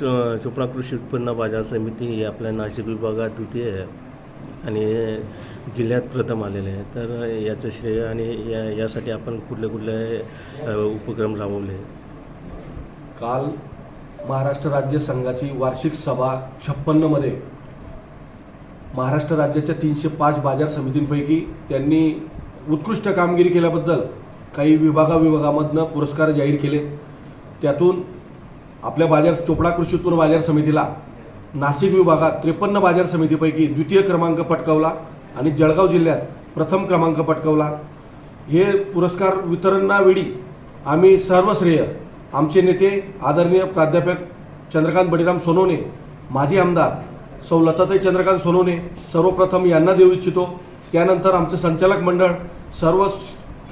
चो- चोपडा कृषी उत्पन्न बाजार समिती ही आपल्या नाशिक विभागात द्वितीय आहे आणि जिल्ह्यात प्रथम आलेले आहे. तर याचं श्रेय आणि या यासाठी आपण कुठले कुठले उपक्रम राबवले? काल महाराष्ट्र राज्य संघाची वार्षिक सभा छप्पन्नमध्ये. महाराष्ट्र राज्याच्या तीनशे पाच बाजार समितींपैकी त्यांनी उत्कृष्ट कामगिरी केल्याबद्दल काही विभागाविभागामधनं पुरस्कार जाहीर केले. त्यातून आपल्या बाजार चोपडा कृषी उत्पन्न बाजार समितीला नाशिक विभागात त्रेपन्न बाजार समितीपैकी द्वितीय क्रमांक पटकावला आणि जळगाव जिल्ह्यात प्रथम क्रमांक पटकावला. हे पुरस्कार वितरणावेळी आम्ही सर्वश्रेय आमचे नेते आदरणीय प्राध्यापक चंद्रकांत बळीराम सोनवणे माजी आमदार सौ लताताई चंद्रकांत सोनवणे सर्वप्रथम यांना देऊ इच्छितो. त्यानंतर आमचे संचालक मंडळ सर्व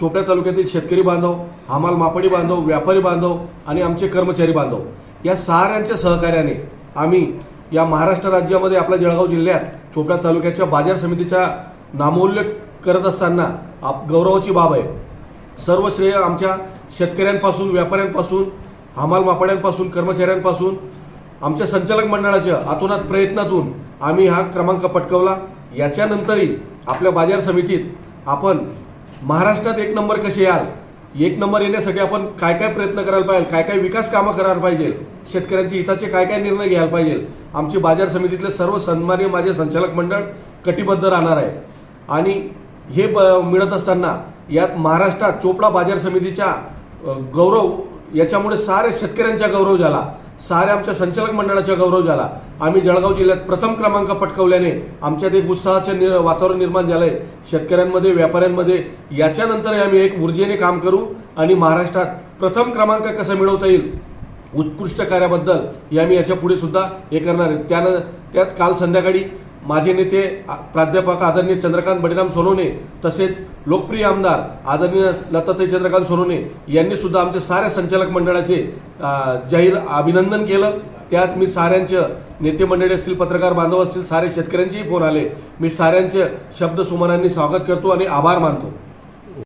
चोपड्या तालुक्यातील शेतकरी बांधव हमाल मापडी बांधव व्यापारी बांधव आणि आमचे कर्मचारी बांधव या साऱ्यांच्या सहकार्याने आम्ही या महाराष्ट्र राज्यामध्ये आपल्या जळगाव जिल्ह्यात चोपड्या तालुक्याच्या बाजार समितीचा नामोल्लेख करत असताना आप गौरवाची बाब आहे. सर्व श्रेय आमच्या शेतकऱ्यांपासून व्यापाऱ्यांपासून हमाल मापाड्यांपासून कर्मचाऱ्यांपासून आमच्या संचालक मंडळाच्या अतोनात प्रयत्नातून आम्ही हा क्रमांक पटकवला. याच्यानंतरही आपल्या बाजार समितीत आपण महाराष्ट्रात एक नंबर कसे याल? एक नंबर येण्यासाठी आपण काय काय प्रयत्न करायला पाहिजे? काय काय विकास कामं करायला पाहिजे? शेतकऱ्यांच्या हिताचे काय काय निर्णय घ्यायला पाहिजे? आमची बाजार समितीतले सर्व सन्मान्य माझे संचालक मंडळ कटिबद्ध राहणार आहे. आणि हे ब मिळत असताना यात महाराष्ट्रात चोपडा बाजार समितीच्या गौरव याच्यामुळे सारे शेतकऱ्यांचा गौरव झाला. साऱ्या आमच्या संचालक मंडळाचा गौरव झाला. आम्ही जळगाव जिल्ह्यात प्रथम क्रमांक पटकवल्याने आमच्यात एक उत्साहाचे नि वातावरण निर्माण झालं आहे शेतकऱ्यांमध्ये व्यापाऱ्यांमध्ये याच्यानंतर आम्ही एक ऊर्जेने काम करू आणि महाराष्ट्रात प्रथम क्रमांक कसा मिळवता येईल उत्कृष्ट कार्याबद्दल या आम्ही याच्यापुढे सुद्धा हे करणार आहे. त्यानं त्यात काल संध्याकाळी माझे नेते प्राध्यापक आदरणीय चंद्रकांत बळीराम सोनवणे तसेच लोकप्रिय आमदार आदरणीय लताताई चंद्रकांत सोनवणे यांनी सुद्धा आमच्या साऱ्या संचालक मंडळाचे जाहीर अभिनंदन केलं. त्यात मी साऱ्यांचं नेते मंडळी असतील पत्रकार बांधव असतील सारे शेतकऱ्यांचेही फोन आले. मी साऱ्यांचे शब्द सुमनांनी स्वागत करतो आणि आभार मानतो.